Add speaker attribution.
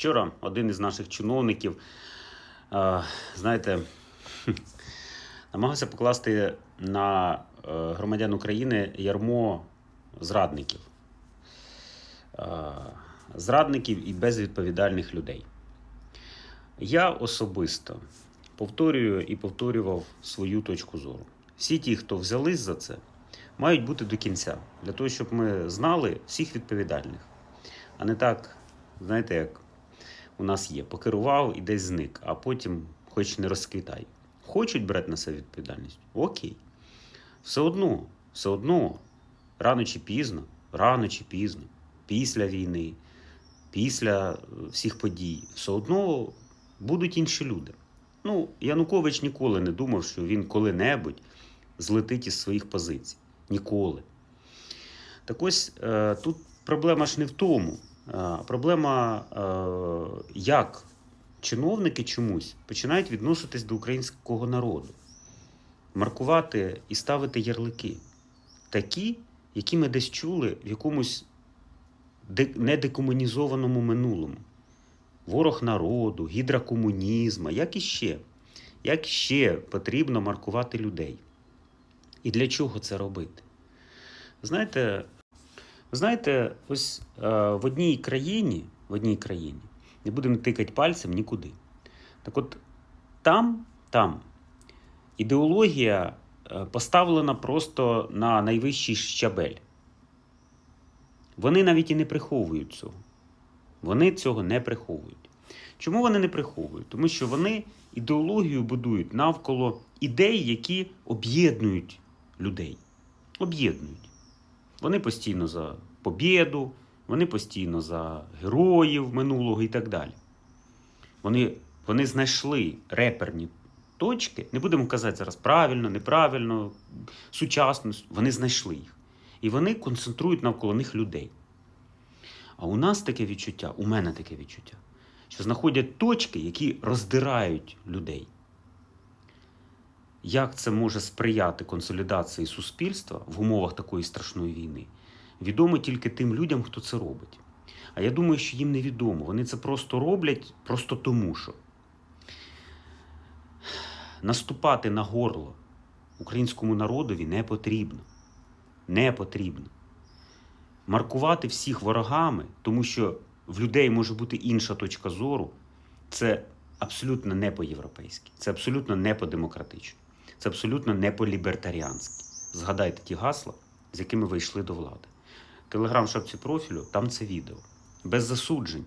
Speaker 1: Вчора один із наших чиновників, е, знаєте, намагався покласти на е, громадян України ярмо зрадників. Е, Зрадників і безвідповідальних людей. Я особисто повторюю і повторював свою точку зору. Всі ті, хто взялись за це, мають бути до кінця, для того, щоб ми знали всіх відповідальних. А не так, знаєте, як у нас є, покерував і десь зник, а потім хоч не розквітай. Хочуть брати на себе відповідальність? Окей. Все одно, все одно, рано чи пізно, рано чи пізно, після війни, після е, всіх подій, все одно будуть інші люди. Ну, Янукович ніколи не думав, що він коли-небудь злетить із своїх позицій. Ніколи. Так ось е, тут проблема ж не в тому. Е, Проблема, е, як чиновники чомусь починають відноситись до українського народу, маркувати і ставити ярлики. Такі, які ми десь чули в якомусь де- недекомунізованому минулому. Ворог народу, гідра комунізму, як іще. Як ще потрібно маркувати людей? І для чого це робити? Знаєте, знаєте, ось е, в одній країні, в одній країні, не будемо тикати пальцем нікуди. Так от там, там ідеологія е, поставлена просто на найвищий щабель. Вони навіть і не приховують цього. Вони цього не приховують. Чому вони не приховують? Тому що вони ідеологію будують навколо ідей, які об'єднують людей. Об'єднують. Вони постійно за побєду, вони постійно за героїв минулого і так далі. Вони, вони знайшли реперні точки, не будемо казати зараз правильно, неправильно, сучасність. Вони знайшли їх. І вони концентрують навколо них людей. А у нас таке відчуття, у мене таке відчуття, що знаходять точки, які роздирають людей. Як це може сприяти консолідації суспільства в умовах такої страшної війни? Відомо тільки тим людям, хто це робить. А я думаю, що їм невідомо. Вони це просто роблять просто тому, що наступати на горло українському народові не потрібно. Не потрібно. Маркувати всіх ворогами, тому що в людей може бути інша точка зору, це абсолютно не по-європейськи, це абсолютно не по-демократично, це абсолютно не по-лібертаріанськи. Згадайте ті гасла, з якими ви йшли до влади. Телеграм-шапці профілю, там це відео. Без засуджень,